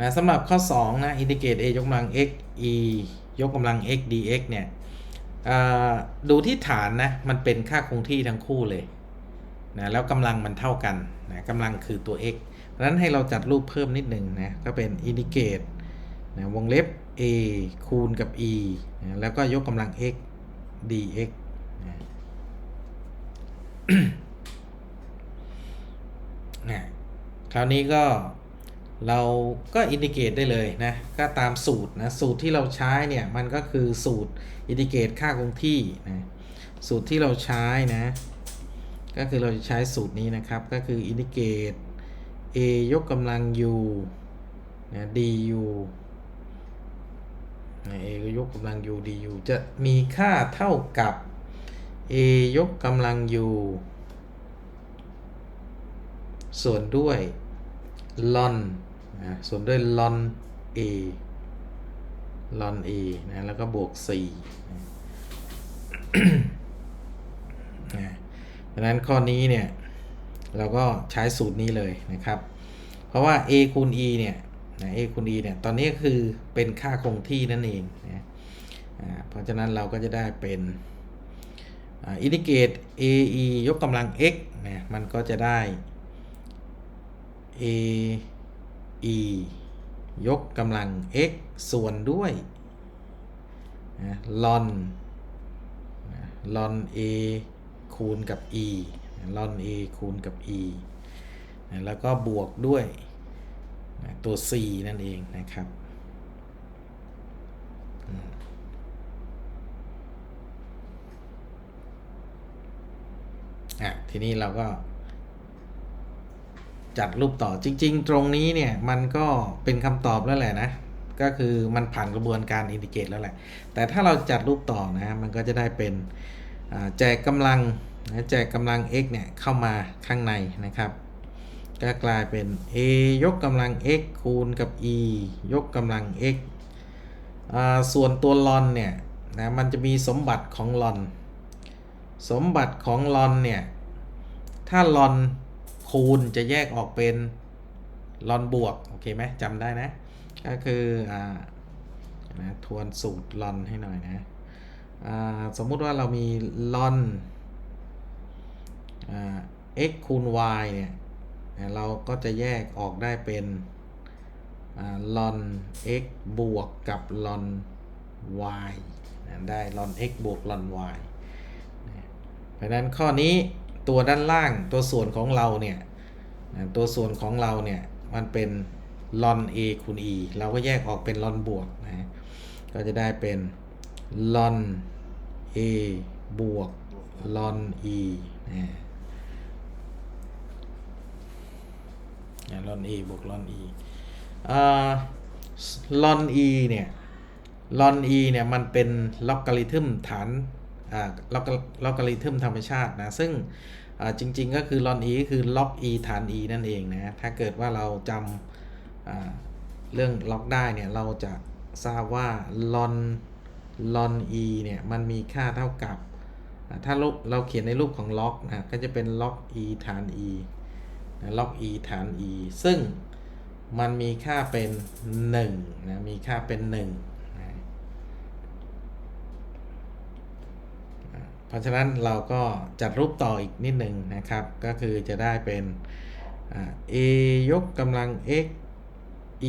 นะสำหรับข้อ2นะ indicate a ยกกำลัง x e ยกกำลัง x dx เนี่ยดูที่ฐานนะมันเป็นค่าคงที่ทั้งคู่เลยนะแล้วกำลังมันเท่ากันนะกำลังคือตัว x เพราะฉะนั้นให้เราจัดรูปเพิ่มนิดหนึ่งนะก็เป็น indicate นะวงเล็บ a คูณกับ e นะแล้วก็ยกกำลัง x dx นะนะคราวนี้ก็ เราก็อินดิเกตได้เลยนะ ก็ตามสูตรนะ สูตรที่เราใช้เนี่ย มันก็คือสูตรอินดิเกตค่าคงที่นะ สูตรที่เราใช้นะ ก็คือเราจะใช้สูตรนี้นะครับ ก็คืออินดิเกต a ยกกำลัง u นะ du นะ a ยกกำลัง u du จะมีค่าเท่ากับ a ยกกำลัง u ส่วนด้วย ln นะส่วนด้วย ln a ln a นะแล้วก็บวก4นะดังนั้นข้อนี้เนี่ย เราก็ใช้สูตรนี้เลยนะครับ เพราะว่า a คูณ e เนี่ยนะ a คูณ e เนี่ย ตอนนี้คือเป็นค่าคงที่นั่นเองนะเพราะฉะนั้นเราก็จะได้เป็นอินดิเกต a e ยกกำลัง x นะ มันก็จะได้ a e ยกกำลัง x ส่วนด้วยนะ ln นะ ln a คูณกับ e นะ ln a คูณกับ e แล้วก็บวกด้วยตัว c นั่นเองนะครับอะทีนี้เราก็ จัดรูปต่อจริง ๆ ตรงนี้เนี่ยมันก็เป็นคำตอบแล้วแหละนะ ก็คือมันผ่านกระบวนการอินดิเกตแล้วแหละ แต่ถ้าเราจัดรูปต่อนะมันก็จะได้เป็นแจกกำลังนะแจกกำลัง x เนี่ยเข้ามาข้างในนะครับ ก็กลายเป็น a ยกกำลัง x คูณกับ e ยกกำลัง x อ่าส่วนตัวลอนเนี่ยนะมันจะมีสมบัติของลอน สมบัติของลอนเนี่ยถ้าลอน คูณจะแยกออกเป็นลอนบวก โอเคไหมจำได้นะ ก็คืออ่านะทวนสูตรลอนให้หน่อยนะอ่าสมมุติว่าเรามีลอนอ่า x คูณ y เนี่ยเราก็จะแยกออกได้เป็นอ่าลอน x บวกกับลอน y ได้ลอน x บวกลอน y เพราะนั้นข้อนี้ ตัวด้านล่างตัวส่วนของเราเนี่ยตัวส่วนของเราเนี่ยมันเป็นลอน a คูณ e เราก็แยกออกเป็นลอนบวกนะก็จะได้เป็นลอน a บวกลอน e นะลอน a บวกลอน e ลอน e เนี่ยลอน e เนี่ยมันเป็นล็อกการิทึมฐาน ล็อกล็อกการิทึมธรรมชาตินะ ซึ่งจริง ๆ ก็คือลอน e ก็คือล็อก e ฐาน e นั่นเองนะ ถ้าเกิดว่าเราจำเรื่องล็อกได้เนี่ย เราจะทราบว่าลอนลอน e เนี่ย มันมีค่าเท่ากับ ถ้าเราเราเขียนในรูปของล็อกนะก็จะเป็นล็อก e ฐาน e นะล็อก e ฐาน e ซึ่งมันมีค่าเป็น1นะมีค่าเป็น 1นะ เพราะฉะนั้นเราก็จัดรูปต่ออีกนิดหนึ่งนะครับ ก็คือจะได้เป็นอ่า a ยกกำลัง x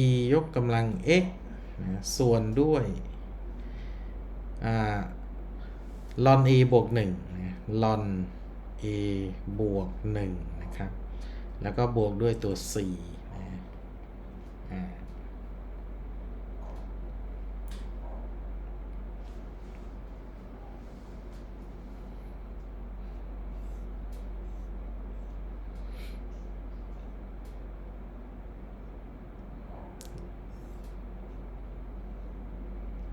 e ยกกำลัง x นะส่วนด้วยอ่า ln a บวก1นะ ln a บวก1นะครับ แล้วก็บวกด้วยตัว4นะอ่า